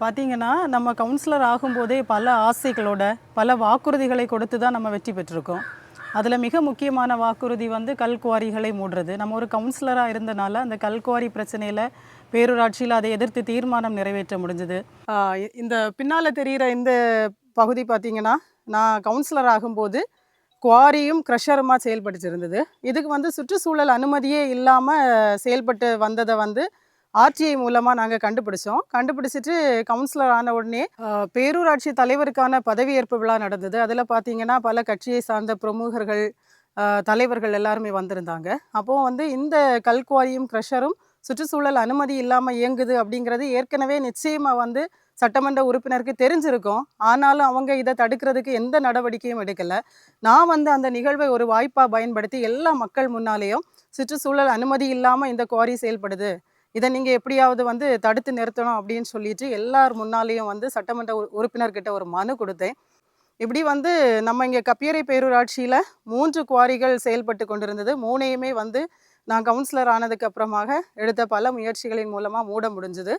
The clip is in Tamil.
பார்த்தீங்கன்னா நம்ம கவுன்சிலர் ஆகும்போதே பல ஆசைகளோட பல வாக்குறுதிகளை கொடுத்து தான் நம்ம வெற்றி பெற்றிருக்கோம். அதில் மிக முக்கியமான வாக்குறுதி வந்து கல்குவாரிகளை மூடுறது. நம்ம ஒரு கவுன்சிலராக இருந்தனால அந்த கல்குவாரி பிரச்சனையில் பேரூராட்சியில் அதை எதிர்த்து தீர்மானம் நிறைவேற்ற முடிஞ்சது. இந்த பின்னால் தெரிகிற இந்த பகுதி பார்த்திங்கன்னா நான் கவுன்சிலர் ஆகும்போது குவாரியும் க்ரஷருமாக செயல்பட்டுச்சு செயல்பட்டுருந்தது இதுக்கு வந்து சுற்றுச்சூழல் அனுமதியே இல்லாமல் செயல்பட்டு வந்ததை வந்து ஆர்டிஐ மூலமாக நாங்கள் கண்டுபிடிச்சோம். கண்டுபிடிச்சிட்டு கவுன்சிலர் ஆன உடனே பேரூராட்சி தலைவருக்கான பதவியேற்பு விழா நடந்தது. அதில் பார்த்தீங்கன்னா பல கட்சியை சார்ந்த பிரமுகர்கள் தலைவர்கள் எல்லாருமே வந்திருந்தாங்க. அப்போது வந்து இந்த கல்குவாரியும் க்ரஷரும் சுற்றுச்சூழல் அனுமதி இல்லாமல் இயங்குது அப்படிங்கிறது ஏற்கனவே நிச்சயமாக வந்து சட்டமன்ற உறுப்பினருக்கு தெரிஞ்சிருக்கும். ஆனாலும் அவங்க இதை தடுக்கிறதுக்கு எந்த நடவடிக்கையும் எடுக்கலை. நான் வந்து அந்த நிகழ்வை ஒரு வாய்ப்பாக பயன்படுத்தி எல்லா மக்கள் முன்னாலேயும் சுற்றுச்சூழல் அனுமதி இல்லாமல் இந்த குவாரி செயல்படுது. இதை நீங்கள் எப்படியாவது வந்து தடுத்து நிறுத்தணும் அப்படின்னு சொல்லிட்டு எல்லார் முன்னாலேயும் வந்து சட்டமன்ற உறுப்பினர்கிட்ட ஒரு மனு கொடுத்தேன். இப்படி வந்து நம்ம இங்கே கப்பியரை பேரூராட்சியில் மூன்று குவாரிகள் செயல்பட்டு கொண்டிருந்தது. மூணையுமே வந்து நான் கவுன்சிலர் ஆனதுக்கு அப்புறமாக எடுத்த பல முயற்சிகளின் மூலமாக மூட முடிஞ்சுது.